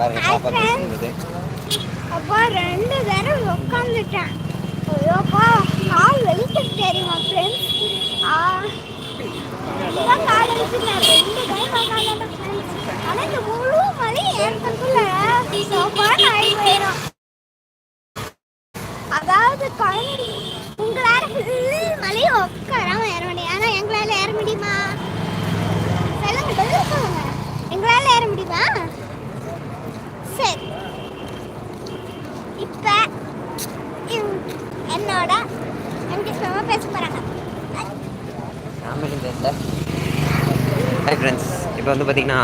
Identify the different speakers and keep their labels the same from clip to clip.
Speaker 1: பாருங்க பாப்பா. பேசுகிறது
Speaker 2: அப்பா ரெண்டு தடவை உட்காந்துட்டேன் ஐயோப்பா கால் வலிக்கு தெரியுமா ஃப்ரெண்ட்ஸ் கால் வலிச்சுட்டேன் ரெண்டு தடவை உட்காந்துட்டேன் ஃப்ரெண்ட்ஸ் ஆனால் இந்த முழு மலை ஆகி போயிடும் அதாவது குழந்தை உங்களால ஃபுல் மலையை உட்காராம ஏற முடியும். ஆனால் எங்களால் ஏற முடியுமா? சொல்லுங்க பதில் சொல்லுங்க. எங்களால் ஏற முடியுமா சரி இப்போ என்னோட எம்டி சும்மா பேச போகிறாங்க
Speaker 1: நாமளும் பேசல ஹாய் ஃப்ரெண்ட்ஸ் இப்போ வந்து பார்த்திங்கன்னா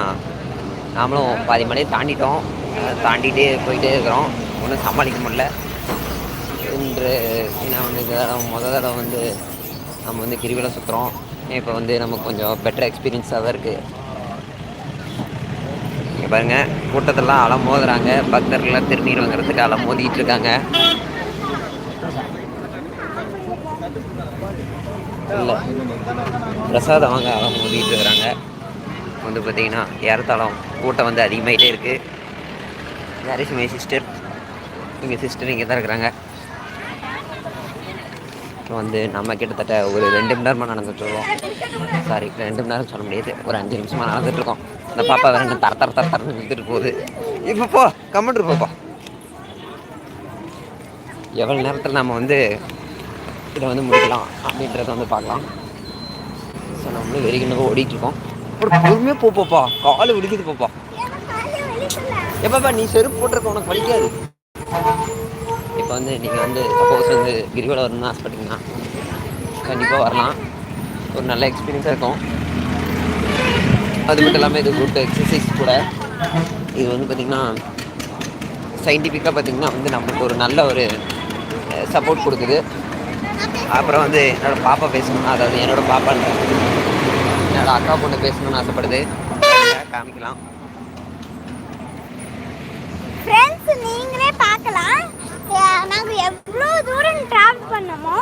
Speaker 1: நாமளும் பாதி மலையை தாண்டிட்டோம். தாண்டிகிட்டே போயிட்டே இருக்கிறோம். ஒன்றும் சமாளிக்க முடில இன்று ஏன்னா வந்து இந்த தடவை முத தடவை வந்து நம்ம வந்து கிரிவலம் சுற்றுறோம் இப்போ வந்து நமக்கு கொஞ்சம் பெட்டர் எக்ஸ்பீரியன்ஸாக தான் இருக்குது இங்கே பாருங்கள் கூட்டத்தெல்லாம் அலம் மோதுறாங்க பக்தர்கள்லாம் திருநீர் வாங்குறதுக்கு அலம் மோதிக்கிட்டு இருக்காங்க. இல்லை பிரசாதம் வாங்க அலம் மோதிக்கிட்டு இருக்கிறாங்க. வந்து பார்த்தீங்கன்னா ஏறத்தாழம் கூட்டம் வந்து அதிகமாகிட்டே இருக்குது வேர் இஸ் மை சிஸ்டர் எங்கள் சிஸ்டர் இங்கே தான் இருக்கிறாங்க. இப்போ வந்து நம்ம கிட்டத்தட்ட ஒரு ரெண்டு மணி நேரமாக நடந்துட்டு சாரி ரெண்டு மணி நேரம் சொல்ல முடியாது. ஒரு அஞ்சு நிமிஷமாக நடந்துட்டு இந்த பாப்பா வேறு தர தர தர தரன்னு இழுத்துட்டு போகுது. இப்போ போ கம்மிட்டு போப்பா எவ்வளோ நேரத்தில் நம்ம வந்து இதை வந்து முடிக்கலாம் அப்படின்றத வந்து பார்க்கலாம். ஸோ நம்மளும் வெறிக்கணும் ஓடிட்டு அப்புறம் பொறுமையாக போ போப்பா. கால் விடுக்குது போப்பா. எப்பப்பா நீ செருப்பு போட்டிருக்க உனக்கு வலிக்காது. இப்போ வந்து நீங்கள் வந்து சப்போஸ் வந்து கிரிவலம் வரணும்னு ஆசைப்பட்டீங்கன்னா கண்டிப்பாக வரலாம். ஒரு நல்ல எக்ஸ்பீரியன்ஸாக இருக்கும். அது மட்டும் இல்லாமல் இது குட் எக்ஸசைஸ் கூட. இது வந்து பார்த்திங்கன்னா சயின்டிஃபிக்காக பார்த்திங்கன்னா வந்து நம்மளுக்கு ஒரு நல்ல ஒரு சப்போர்ட் கொடுக்குது. அப்புறம் வந்து என்னோடய பாப்பா பேசணும் அதாவது என்னோடய பாப்பான்ற அந்த அக்கா பொண்ணு பேசணும்னு ஆசைப்படுது. காமிக்கலாம்.
Speaker 2: ஃப்ரெண்ட்ஸ் நீங்களே பார்க்கலாம். நாங்க எவ்வளோ தூரம் டிராவல் பண்ணோமோ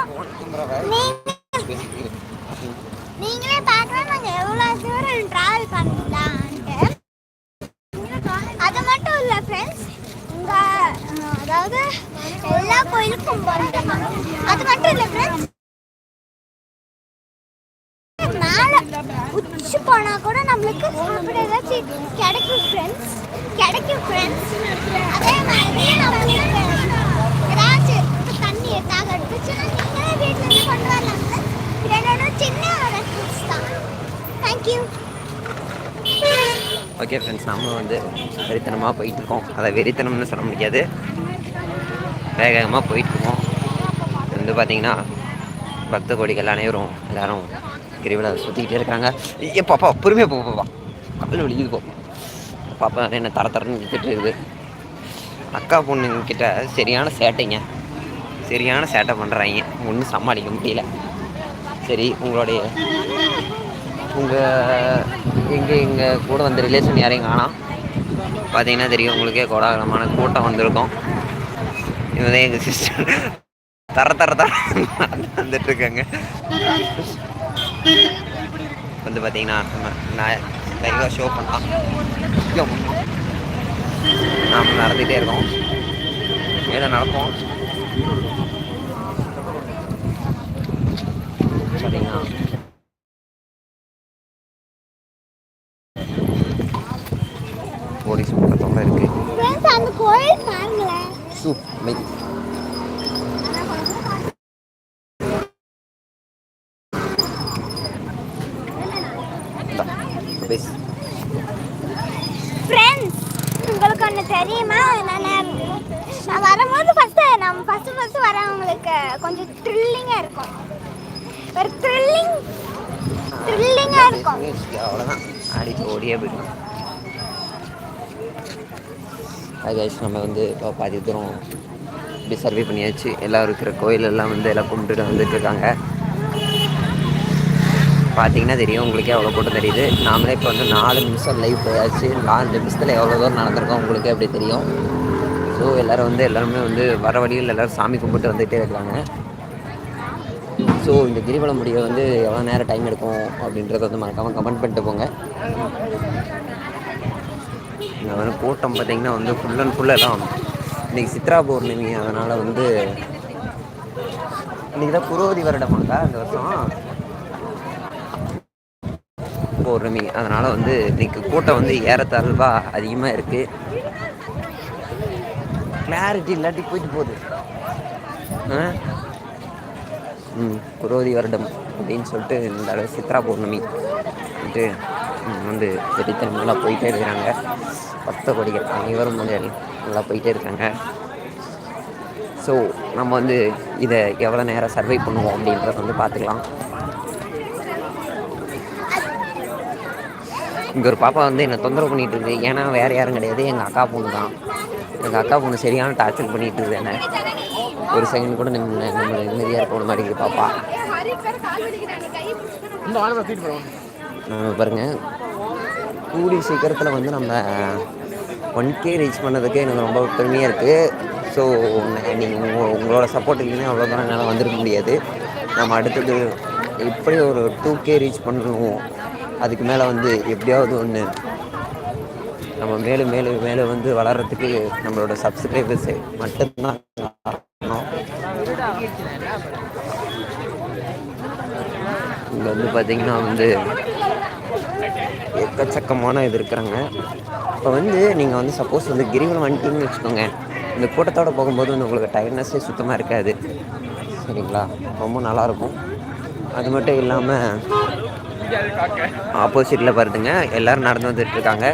Speaker 2: நீங்களே பார்க்கலாம் நாங்க எவ்வளோ தூரம் டிராவல் பண்ணலாம்ட்டு அது மட்டும் இல்லை ஃப்ரெண்ட்ஸ் உங்க அதாவது எல்லா கோயிலுக்கும் போறோம். அது மட்டும் இல்லை ஃப்ரெண்ட்ஸ் மேலே போனால் கூட நம்மளுக்கு சாப்பிட ஏதாச்சும் கிடைக்கும் ஃப்ரெண்ட்ஸ் கிடைக்கும் ஃப்ரெண்ட்ஸ் அதே மாதிரி நம்மளுக்கு ஏதாச்சும் தண்ணி தாக எடுத்துச்சுன்னா நீங்களே வீட்டில் இருந்து கொண்டு வரலாம். friends. சின்ன ஒரு டிப்ஸ் தான். தேங்க்யூ
Speaker 1: ஓகே ஃப்ரெண்ட்ஸ் நம்ம வந்து வெறித்தனமாக போயிட்டுருக்கோம். அதை வெறித்தனம்னு சொல்ல முடியாது. வேக வேகமாக போயிட்டுருக்கோம். வந்து பார்த்திங்கன்னா பக்த கோடிகள் அனைவரும் எல்லோரும் கிரிவலை சுற்றிக்கிட்டே இருக்காங்க. ஏ பாப்பா பொறுமையாக போ பாப்பா கால் வலிக்குது போ. பாப்பா என்ன தர தரன்னு நிறுத்திட்டு இருக்குது. அக்கா பொண்ணுங்கிட்ட சரியான சேட்டைங்க. சரியான சேட்டை பண்ணுறாங்க ஒன்றும் சமாளிக்க முடியல. சரி உங்களுடைய உங்கள் எங்கள் எங்கள் கூட வந்த ரிலேஷன் யாரையும் காணாம். பார்த்தீங்கன்னா தெரியும் உங்களுக்கே கோடாகலமான கூட்டம் வந்திருக்கும். இவன் எங்கள் சிஸ்டர் தர தர தர வந்துட்டுருக்காங்க வந்து பார்த்தீங்கன்னா நம்ம நான் லைவாக ஷோ பண்ணலாம். நாம நடந்துகிட்டே இருக்கோம். ஏதோ நடப்போம் பார்த்தீங்கன்னா போலீஸ் பக்கத்தோட இருக்கு. சூ பேசு.
Speaker 2: ஃப்ரெண்ட்ஸ் உங்களுக்கு ஒன்று தெரியுமா? நான் நான் வரும்போது ஃபஸ்ட்டு நம்ம ஃபஸ்ட்டு ஃபஸ்ட்டு வரவங்களுக்கு கொஞ்சம் த்ரில்லிங்காக இருக்கும். ஒரு த்ரில்லிங் த்ரில்லிங்காக இருக்கும்.
Speaker 1: அவ்வளோதான் ஆடிட்டு ஓடியே போயிடும் அது கைஸ் நம்ம வந்து இப்போ பாதி தூரம் இப்படி சர்வே பண்ணியாச்சு. எல்லாம் இருக்கிற கோயில் எல்லாம் வந்து எல்லாம் கும்பிட்டுட்டு வந்துட்டு இருக்காங்க. பார்த்தீங்கன்னா தெரியும். உங்களுக்கே அவ்வளோ கூட்டம் தெரியுது. நாமளே இப்போ வந்து நாலு நிமிஷம் லைவ் போயாச்சு. நாலு நிமிஷத்தில் எவ்வளோ தூரம் நடந்திருக்கோம் உங்களுக்கே அப்படி தெரியும். ஸோ எல்லோரும் வந்து எல்லாருமே வந்து வர வழியில் எல்லோரும் சாமி கும்பிட்டு வந்துகிட்டே இருக்காங்க. ஸோ இந்த கிரிவலம் முடிய வந்து எவ்வளோ நேரம் டைம் எடுக்கும் அப்படின்றத வந்து மறக்காமல் கமெண்ட் பண்ணிட்டு போங்க. இங்கே வந்து கூட்டம் பார்த்தீங்கன்னா வந்து ஃபுல் அண்ட் ஃபுல்லாக தான். இன்றைக்கி சித்ரா பௌர்ணமி அதனால் வந்து இன்றைக்கி தான் குரோதி வருடமாக்கா இந்த வருஷம். பௌர்ணமி. அதனால் வந்து இன்னைக்கு கூட்டம் வந்து ஏறத்தாழ்வா அதிகமாக இருக்குது கிளாரிட்டி இல்லாட்டி போயிட்டு போகுது. ஆ? ம் குரோதி வருடம் அப்படின்னு சொல்லிட்டு இந்த அளவு சித்ரா பௌர்ணமி வந்துட்டு வந்து வெடித்தனமெல்லாம் நல்லா போயிட்டே இருக்கிறாங்க. பக்த கொடிகள் அனைவரும் வந்து நல்லா போயிட்டே இருக்காங்க. ஸோ நம்ம வந்து இதை எவ்வளோ நேரம் சர்வை பண்ணுவோம் அப்படின்றத வந்து பார்த்துக்கலாம். இங்கே ஒரு பாப்பா வந்து என்னை தொந்தரவு பண்ணிட்டு இருக்கு. ஏன்னா வேற யாரும் கிடையாது. எங்கள் அக்கா பொண்ணு தான். எங்கள் அக்கா பொண்ணு சரியான டார்ச்சர் பண்ணிட்டு இருக்குது என்ன. ஒரு செகண்ட் கூட நிம்ம நம்ம நிம்மதியாக இருக்க மாட்டேங்குது பாப்பா. நம்ம பாருங்க. கூடி சீக்கிரத்தில் வந்து நம்ம ஒன் கே ரீச் பண்ணதுக்கு எனக்கு ரொம்ப பெருமையாக இருக்குது ஸோ நீங்கள் உங்களோட சப்போர்ட் இல்லைன்னா அவ்வளோ தூரம் என்னால் வந்திருக்க முடியாது. நம்ம அடுத்தது எப்படி ஒரு டூ கே ரீச் பண்ணணும் அதுக்கு மேலே வந்து எப்படியாவது ஒன்று நம்ம மேலும் மேலும் மேலும் வந்து வளர்கிறதுக்கு நம்மளோட சப்ஸ்கிரைபர்ஸ் மட்டும்தான் காரணம். இங்கே வந்து பார்த்தீங்கன்னா வந்து எக்கச்சக்கமான இது இருக்கிறாங்க. இப்போ வந்து நீங்கள் வந்து சப்போஸ் வந்து கிரிவலம் வந்துட்டீங்கன்னு வச்சுக்கோங்க. இந்த கூட்டத்தோடு போகும்போது வந்து உங்களுக்கு டயர்ட்னஸே சுத்தமாக இருக்காது. சரிங்களா? ரொம்ப நல்லாயிருக்கும் அது மட்டும் இல்லாமல் ஆப்போசிட்டில் பாருதுங்க எல்லாரும் நடந்து வந்துட்டு இருக்காங்க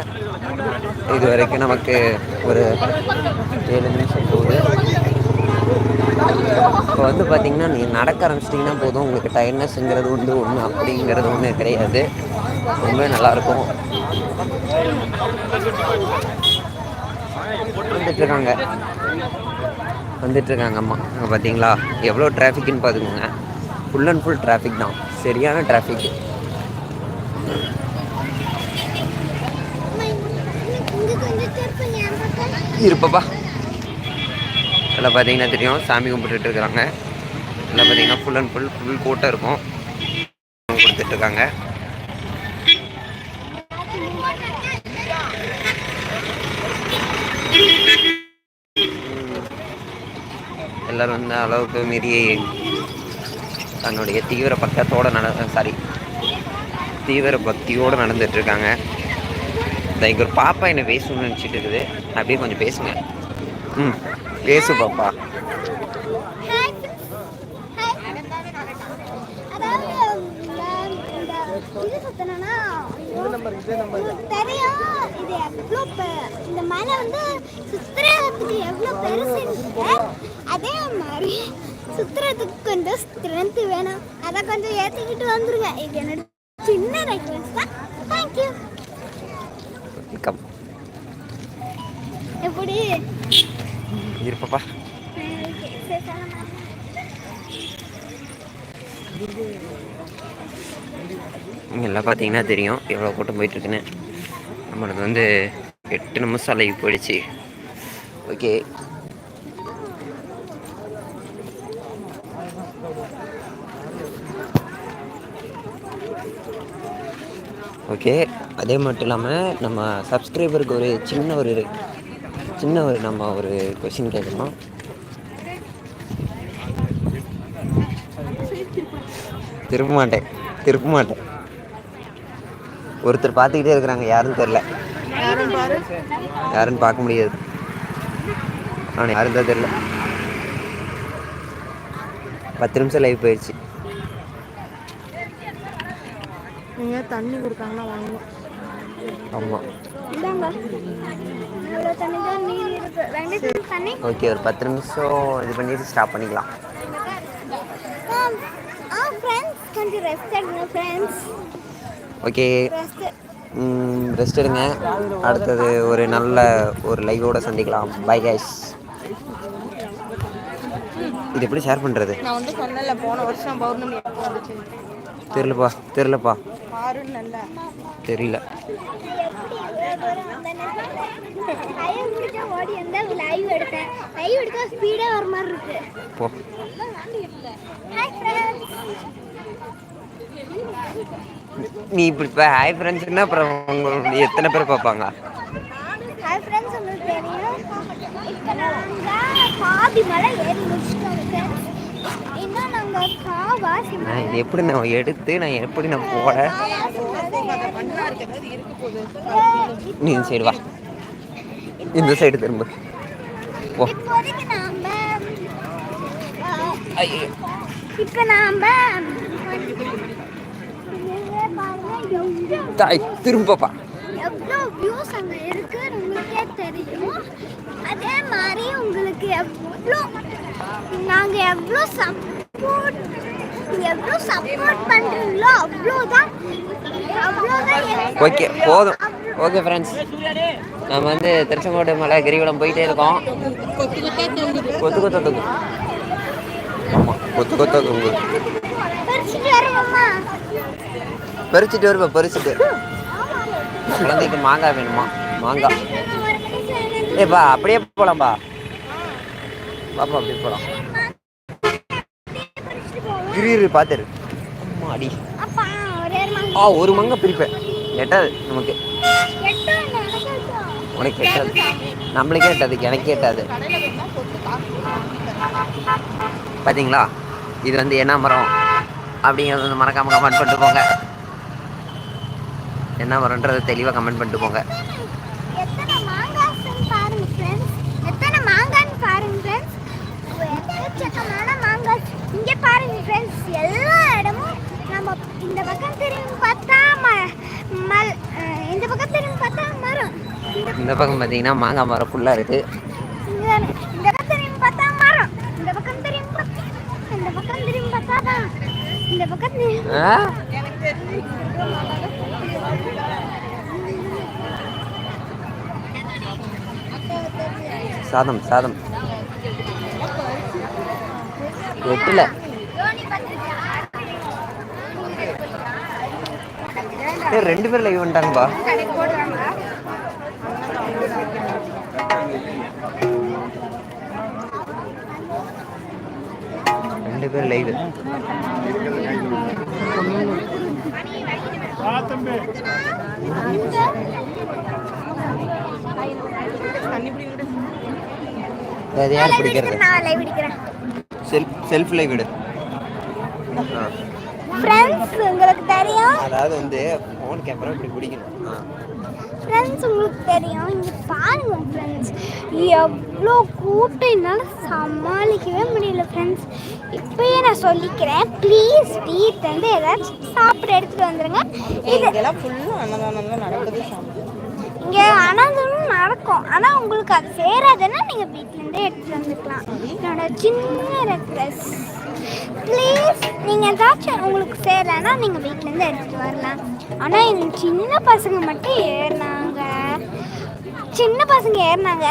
Speaker 1: இது வரைக்கும் நமக்கு ஒரு ஏழு நிமிஷம் போகுது. இப்போ வந்து பார்த்தீங்கன்னா நீங்கள் நடக்க ஆரம்பிச்சிட்டிங்கன்னா போதும். உங்களுக்கு டயர்னஸ்ங்கிறது ஒன்று ஒன்று அப்படிங்கிறது ஒன்று கிடையாது. ரொம்ப நல்லாயிருக்கும். வந்துட்டுருக்காங்க வந்துட்டுருக்காங்க அம்மா. பார்த்தீங்களா எவ்வளோ டிராஃபிக்குன்னு பார்த்துக்கோங்க ஃபுல் அண்ட் ஃபுல் டிராஃபிக் தான். சரியான டிராஃபிக்
Speaker 2: இங்க கொஞ்சம் திருப்பி ஞாபகம்
Speaker 1: இருப்பப்பா. எல்லாம் பார்த்தீங்கன்னா தெரியும். சாமி கும்பிட்டுட்டு இருக்கிறாங்க. எல்லாம் பார்த்தீங்கன்னா ஃபுல் அண்ட் ஃபுல் ஃபுல் கூட்டம் இருக்கும். கொடுத்துட்டு இருக்காங்க. எல்லாரும் வந்து அளவுக்கு மீறி தன்னுடைய தீவிர பக்கத்தோட நட சாரி. தீவிர பக்தியோடு நடந்துட்டு இருக்காங்க இந்த ஒரு பாப்பா என்னை பேசணும்னு நினச்சிட்டு இருக்குது அப்படியே கொஞ்சம் பேசுங்க. ம் பேசு பாப்பா.
Speaker 2: ஹாய் ஹாய் அதாவது இந்த மலை வந்து சுத்துறதுக்கு எவ்வளோ பெருசு அதே மாதிரி சுத்துறதுக்கு கொஞ்சம் ஸ்ட்ரென்த்து வேணும் அதை கொஞ்சம் ஏற்றிக்கிட்டு வந்துருங்க இது என்னோட சின்ன ரெக்வஸ்ட் தான் தேங்க்யூ
Speaker 1: வெல்கம்
Speaker 2: எப்படி
Speaker 1: இருப்பப்பா
Speaker 2: ஓகே சரி சொல்லலாம்
Speaker 1: இங்க எல்லாம் பார்த்தீங்கன்னா தெரியும். எவ்வளோ கூட்டம் போயிட்டுருக்குன்னு. நம்மளுக்கு வந்து எட்டு நிமிஷம் லைவ் போயிடுச்சு. Okay okay? அதே மட்டும் இல்லாமல் நம்ம சப்ஸ்கிரைபருக்கு ஒரு சின்ன ஒரு சின்ன ஒரு நம்ம ஒரு கொஷின் கேட்கணும் திருப்ப மாட்டேன். திருப்ப மாட்டேன். ஒருத்தர் பார்த்துக்கிட்டே இருக்கிறாங்க. யாருன்னு தெரில யாருன்னு பார்க்க முடியாது. ஆனால் யாரும் தான் தெரில பத்து நிமிஷம் லைவ் போயிடுச்சு
Speaker 3: நீங்கள் தண்ணி கொடுத்தாங்கன்னா வாங்குவோம்
Speaker 1: ஆமாம் ஓகே ஒரு பத்து நிமிஷம் இது பண்ணிட்டு ஸ்டாப் பண்ணிக்கலாம். ஓகே.
Speaker 2: ரெஸ்ட்
Speaker 1: ரெஸ்ட் எடுங்க. அடுத்தது ஒரு நல்ல ஒரு லைவோட சந்திக்கலாம். பை கைஸ் இது எப்படி ஷேர் பண்ணுறது
Speaker 3: நான் வந்து சொன்னேன்ல போன வருஷம் பௌர்ணமி தெரியலப்பா தெரியலப்பா.
Speaker 1: தெரியல. போ. நீ இப்படி இப்போ ஹாய் ஃப்ரெண்ட்ஸ்னா அப்புறம் உங்களுக்கு எத்தனை பேர் பார்ப்பாங்க?
Speaker 2: பாதி மலை ஏறி முடிச்சிட்டோம் ஃப்ரெண்ட்ஸ் இன்னும் நாங்கள் காவாசி
Speaker 1: நான் இது எப்படி நான் எடுத்து நான் எப்படி நான் போட? நீ இந்த சைடு வா. இந்த சைடு திரும்ப. போ.
Speaker 2: இப்போ நாம
Speaker 1: தாய் திரும்பப்பா
Speaker 2: எவ்வளோ வியூஸ் அங்கே இருக்குன்னு உங்களுக்கே தெரியும். அதே மாதிரி உங்களுக்கு எவ்வளோ நாங்கள் எவ்வளோ சப்போர்ட்
Speaker 1: ஓகே போதும். ஓகே ஃப்ரெண்ட்ஸ் நம்ம வந்து திருச்செங்கோடு மலை கிரிவலம் போயிட்டே இருக்கோம். கொத்து கொத்த தொங்கு. கொத்து கொத்த தொங்கு.
Speaker 2: பறிச்சுட்டு வருவோமா?
Speaker 1: பறிச்சுட்டு வருவா பறிச்சுட்டு. குழந்தைக்கு மாங்காய் வேணுமா? மாங்காய். ஏப்பா அப்படியே போகலாம்ப்பா பாப்பா அப்படியே போகலாம் இரு பார்த்துரு அம்மா அடி
Speaker 2: அப்பா ஒரே ஒரு
Speaker 1: ஆ ஒரு மங்க பிரிப்பேன். எட்டாது நமக்கு. உனக்கு எட்டாது நம்மளுக்கே எட்டாது எனக்கே எட்டாது பார்த்தீங்களா இது வந்து என்ன மரம்? அப்படிங்கிறது வந்து மறக்காம கமெண்ட் பண்ணிட்டு போங்க. என்ன மரம்ன்றது தெளிவாக கமெண்ட் பண்ணிட்டு போங்க.
Speaker 2: பாருங்க ஃப்ரெண்ட்ஸ் எல்லா இடமும் நம்ம இந்த பக்கம் திரும்பி பார்த்தா ம மல் இந்த பக்கம் திரும்பி பார்த்தா மரம். இந்த
Speaker 1: பக்கம் பார்த்தீங்கன்னா மாங்காய் மரம் ஃபுல்லாக இருக்குது
Speaker 2: இந்த பக்கம் திரும்பி பார்த்தா மரம். இந்த பக்கம் திரும்பி பார்த்தா இந்த பக்கம் திரும்பி பார்த்தா தான் இந்த பக்கம்
Speaker 1: சாதம் சாதம். எட்டில். ஏய், ரெண்டு பேர் லைவ் வந்துட்டாங்கப்பா ரெண்டு பேர் லைவ் அது யார் பிடிக்கிறது? Self self live.
Speaker 2: ஃப்ரெண்ட்ஸ் உங்களுக்கு தெரியும்?
Speaker 1: அதாவது வந்து ஃபோன் கேமரா இப்படி பிடிக்கணும்.
Speaker 2: ஃப்ரெண்ட்ஸ் உங்களுக்கு தெரியும் இங்கே பாருங்க ஃப்ரெண்ட்ஸ் எவ்வளோ கூட்டம் என்னால் சமாளிக்கவே முடியல ஃப்ரெண்ட்ஸ் இப்பயே நான் சொல்லிக்கிறேன் ப்ளீஸ் வீட்டிலேருந்து ஏதாச்சும் சாப்பிட எடுத்துகிட்டு வந்துடுங்க இது
Speaker 3: இதெல்லாம் ஃபுல்லாக அன்னதானம் தான் நடக்குது
Speaker 2: இங்கே அனந்தமும் நடக்கும். ஆனால் உங்களுக்கு அது சேராதுன்னா நீங்கள் வீட்டிலேருந்தே எடுத்துகிட்டு வந்துக்கலாம். என்னோட சின்ன ரெக்வஸ்ட் ப்ளீஸ் நீங்கள் ஏதாச்சும் உங்களுக்கு சேரலைன்னா நீங்கள் வீட்டிலேருந்து எடுத்துகிட்டு வரலாம். ஆனால் இந்த சின்ன பசங்க மட்டும் ஏறினாங்க. சின்ன பசங்க ஏறினாங்க.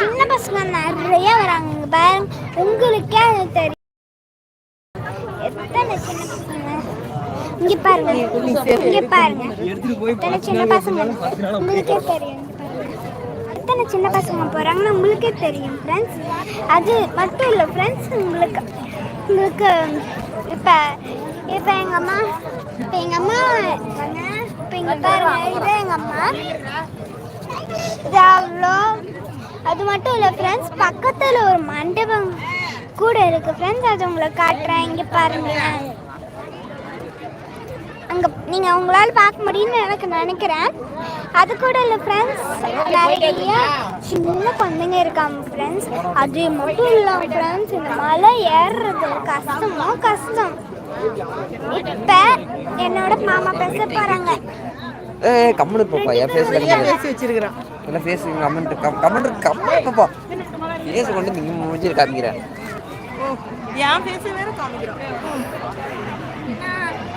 Speaker 3: சின்ன
Speaker 2: பசங்க நிறைய வராங்க. இங்க பாருங்க உங்களுக்கே அது தெரியும். எத்தனை சின்ன பசங்க? இங்க பாருங்க. இங்க பாருங்க. எத்தனை சின்ன பசங்க? உங்களுக்கே தெரியும். எத்தனை சின்ன பசங்க போறாங்கன்னு உங்களுக்கே தெரியும் ஃப்ரெண்ட்ஸ் அது மட்டும் இல்லை ஃப்ரெண்ட்ஸ் உங்களுக்கு உங்களுக்கு இப்போ இப்போ எங்கள் அம்மா இப்போ எங்கள் அம்மா இப்போ இங்கே பாருங்க இது எங்கள் அம்மா இது அவ்வளோ அது மட்டும் இல்லை ஃப்ரெண்ட்ஸ் பக்கத்தில் ஒரு மண்டபம் கூட இருக்கு ஃப்ரெண்ட்ஸ் அது உங்களுக்கு காட்டுறேன் இங்கே பாருங்களேன் அங்கே நீங்கள் உங்களால் பார்க்க முடியும்னு எனக்கு நினைக்கிறேன். அது கூட இல்லை ஃப்ரெண்ட்ஸ் நிறைய சின்ன குழந்தைங்க இருக்காங்க ஃப்ரெண்ட்ஸ் அது மட்டும் இல்லை ஃப்ரெண்ட்ஸ் இந்த மலை ஏறுறது கஷ்டமோ கஷ்டம். இப்போ என்னோட மாமா பேச போகிறாங்க
Speaker 1: ஏய் கம்முனு பாப்பா என் ஃபேஸ்ல
Speaker 3: பேசி வச்சிருக்கிறான்.
Speaker 1: இல்லை ஃபேஸ் கமெண்ட் கமெண்ட் கமெண்ட் பாப்பா ஃபேஸ் கொண்டு நீங்க முடிஞ்சு காமிக்கிறேன்.
Speaker 3: ஓ என் பேசி வேற காமிக்கிறோம்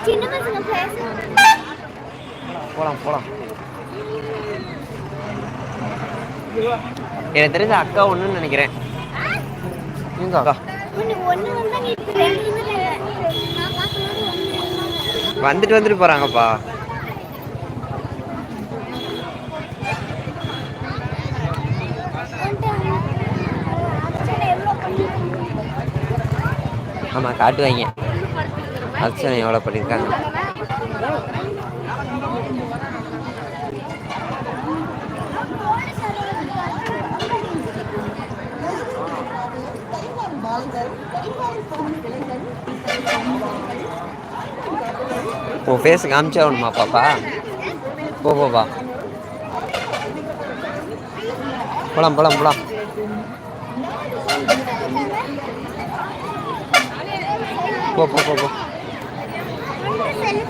Speaker 2: சின்ன பசங்க பேச
Speaker 1: போலாம் போலாம். எனக்கு தெரிஞ்ச அக்கா ஒண்ணுன்னு நினைக்கிறேன். எங்க அக்கா.
Speaker 2: ஒன்று வந்தால் நீ ரெண்டு
Speaker 1: வந்துட்டு வந்துட்டு போகிறாங்கப்பா ஆமாம் காட்டுவாங்க அர்ச்சனை எவ்வளோ பண்ணியிருக்காங்க பால்கள் கடிவாரி உன் ஃபேஸ் காமிச்சே ஆகணுமா பாப்பா போ போப்பா போலாம் போலாம் போலாம் போ போ போ போ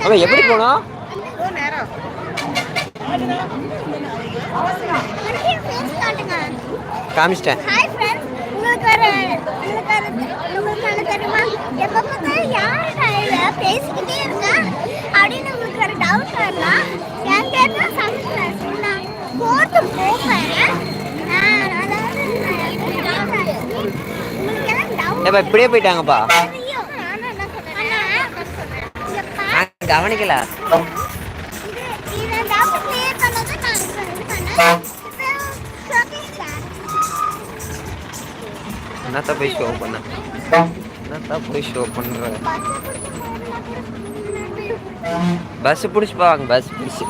Speaker 1: அவன் எப்படி போனோம் காமிச்சிட்டேன்
Speaker 2: உங்களுக்கு உங்களுக்கு தெரியுமா யார் பேசிக்கிட்டே இருக்கா அப்படின்னு உங்களுக்கு ஒரு டவுட் வரலாம் என் பேர் தான் சம்ஸ்கிராஸ் நான் ஃபோர்த்து போகிறேன் அதாவது உங்களுக்கு எல்லாம் டவுட்
Speaker 1: இப்படியே போயிட்டாங்கப்பா. கவனிக்கல. என்னத்த போய் ஷோ பண்ண? என்னத்த போய் ஷோ பண்ற? பஸ் பிடிச்சி போவாங்க பஸ் பிடிச்சி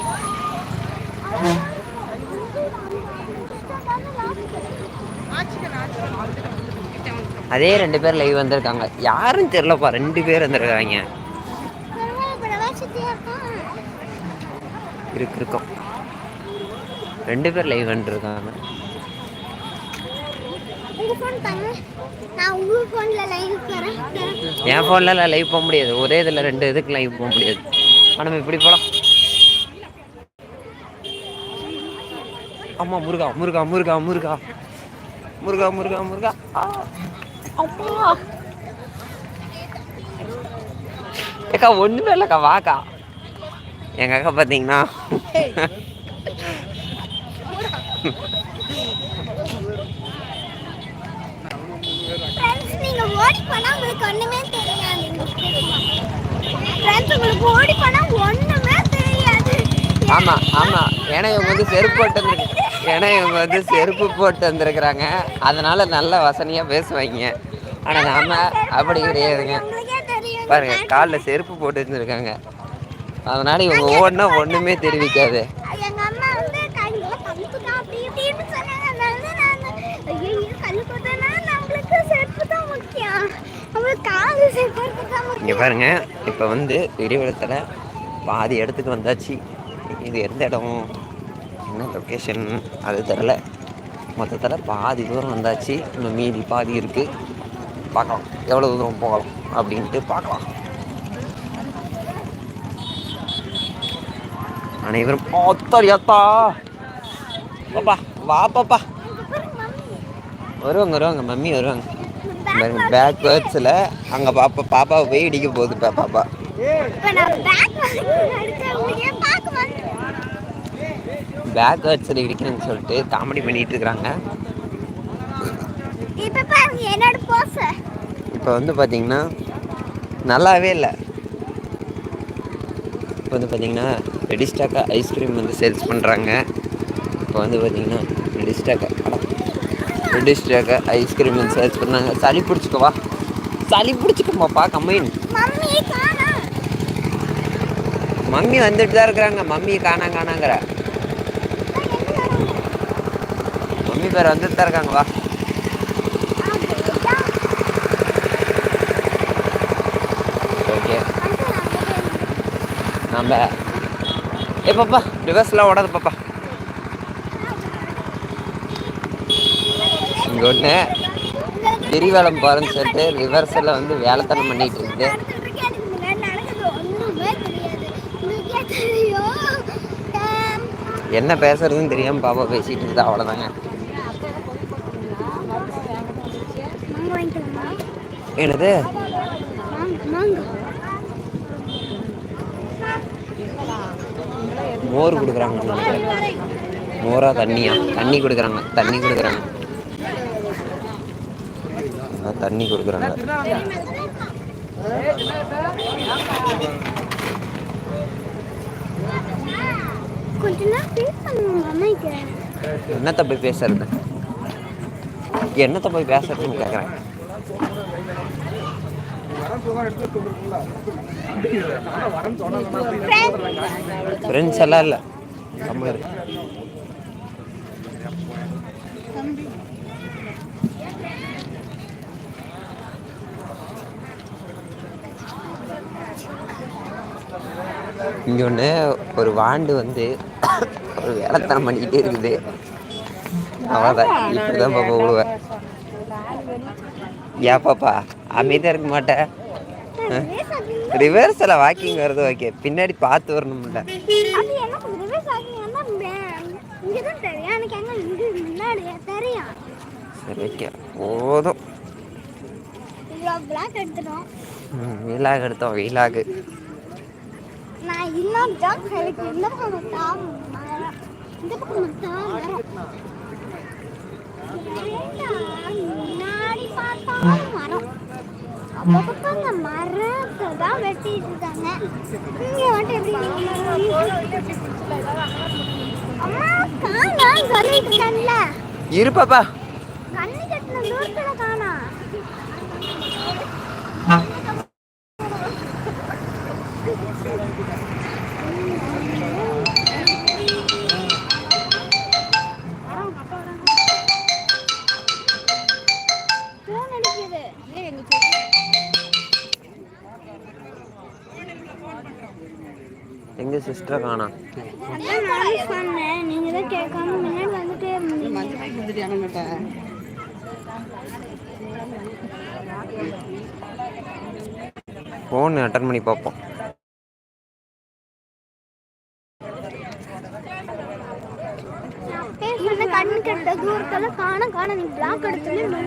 Speaker 1: அதே ரெண்டு பேர் லைவ் வந்திருக்காங்க. யாரும் தெரியலப்பா ரெண்டு பேர் வந்திருக்காங்க. இருக்கு இருக்கோம். ரெண்டு பேர் லைவ் வந்துருக்காங்க. என் ஃபோன்ல லைவ் போக முடியாது. ஒரே இதில் ரெண்டு இதுக்கு லைவ் போக முடியாது. ஆனா இப்படி போகலாம் அம்மா முருகா முருகா முருகா முருகா. முருகா முருகா முருகா. அம்மா ஏக்கா ஒன்றுமே இல்லைக்கா வாக்கா. எங்க அக்கா பார்த்தீங்கன்னா
Speaker 2: ஃப்ரெண்ட்ஸ் ஓடி உங்களுக்கு ஃப்ரெண்ட்ஸ் உங்களுக்கு ஓடி போனா ஒண்ணுமே தெரியாது.
Speaker 1: ஆமா ஆமா. ஏன்னா இவங்க வந்து செருப்பு போட்டு வந்து ஏன்னா இவங்க வந்து செருப்பு போட்டு வந்திருக்கிறாங்க. அதனால நல்ல வசனியா பேசுவாங்க. ஆனா நாம அப்படி கிடையாதுங்க. பாருங்க காலில் செருப்பு போட்டு வந்திருக்காங்க. அதனால இவங்க ஓடினா ஒண்ணுமே தெரிவிக்காது
Speaker 2: எங்க அம்மா வந்து கையில கழுத்துக்கா அப்படி இப்படின்னு சொன்னாங்க அதனால நான் ஐயோ கல்லு கொத்தனா நம்மளுக்கு செருப்பு தான் முக்கியம் நம்மளுக்கு காலு செருப்பு தான்
Speaker 1: இங்க பாருங்க இப்போ வந்து இடிவளத்தில் பாதி இடத்துக்கு வந்தாச்சு. இது எந்த இடம் என்ன லொக்கேஷன் அது தெரில மொத்தத்தில் பாதி தூரம் வந்தாச்சு. இன்னும் மீதி பாதி இருக்குது பார்க்கலாம் எவ்வளோ தூரம் போகலாம் அப்படின்ட்டு பார்க்கலாம். அனைவரும் அத்தாரியாத்தா பாப்பா வா பாப்பா வருவாங்க வருவாங்க மம்மி வருவாங்க. பேக் வேர்ட்ஸில் அங்கே பாப்பா பாப்பாவை போய் இடிக்க போகுது பாப்பா.
Speaker 2: இப்ப நான் பேக் வாங்கி உங்களுக்கே பார்க்க வந்து
Speaker 1: பேக் வேர்ட்ஸில் இடிக்கணும்னு சொல்லிட்டு காமெடி பண்ணிட்டு இருக்கிறாங்க
Speaker 2: இப்போ
Speaker 1: வந்து பார்த்தீங்கன்னா நல்லாவே இல்லை. இப்போ வந்து பார்த்தீங்கன்னா ரெடிஸ்டாக்காக ஐஸ்கிரீம் வந்து சேல்ஸ் பண்ணுறாங்க இப்போ வந்து பார்த்தீங்கன்னா ரெடிஸ்டாக்காக ரெடிஸ்டாக்காக ஐஸ்கிரீம் சேல்ஸ் பண்ணாங்க. சளி பிடிச்சிக்கவா? சளி பிடிச்சிக்கமாப்பா கம்மைன்
Speaker 2: மம்மி
Speaker 1: வந்துட்டு தான் இருக்கிறாங்க. மம்மி காணா காணாங்கிற மம்மி பேர் வந்துட்டு தான் இருக்காங்க வா. ஓகே. நம்ம ஏ பாப்பா ரிவர்ஸ்லாம் ஓடாது பாப்பா. இங்கே ஒன்று கிரிவலம் போகிறேன்னு சொல்லிட்டு ரிவர்ஸில் வந்து வேலைத்தனம் பண்ணிட்டு இருக்குது. என்ன பேசுறதுன்னு தெரியாமல் பாப்பா பேசிட்டு இருந்தா அவ்வளோதாங்க என்னது? மோர் கொடுக்குறாங்க. மோராக மோரா தண்ணியா? தண்ணி கொடுக்குறாங்க. தண்ணி கொடுக்குறாங்க. தண்ணி கொடுக்குறாங்க.
Speaker 2: என்னத்தை
Speaker 1: என்னத்த போய் பேசுறது? என்னத்த போய் பேசுறதுன்னு கேட்குறேன் ஃப்ரெண்ட்ஸ் எல்லாம் இல்லை. இங்க ஒரு வாண்டு வந்து ஒரு வேலைத்தனம் பண்ணிக்கிட்டே இருக்குது. அவ்வளோதான் இப்படிதான் பாப்பா விடுவ ஏன் பாப்பா அமைதியா இருக்க மாட்டேன் ரிவர்ஸில் வாக்கிங் வருது ஓகே பின்னாடி பார்த்து வரணும்ல சரி ஓகே போதும். வீலாக எடுத்தோம். வீலாகு
Speaker 2: நான் இன்னும் ஜாக் எனக்கு இந்த பக்கம் மரம் இந்த பக்கம் ஏண்டா, முன்னாடி பார்த்தாலும் மரம் அந்த மரத்தை தான் வெட்டிட்டு இருக்காங்க இங்க வந்துட்டு எப்படி அம்மா காணோம் சொல்லிட்டு இருக்கேன்ல
Speaker 1: இரு பாப்பா
Speaker 2: கண்ணு கட்டின தூரத்துல காணோம்
Speaker 1: எங்க சிஸ்டரை
Speaker 2: காணா. நீங்க தான் கேட்காம முன்னாடி வந்துட்டே இருந்தீங்க
Speaker 1: ஃபோன் அட்டன் பண்ணி பார்ப்போம்
Speaker 2: கண்ணு கட்ட தூரத்தில் காண காண நீ பிளாக் எடுத்துன்னு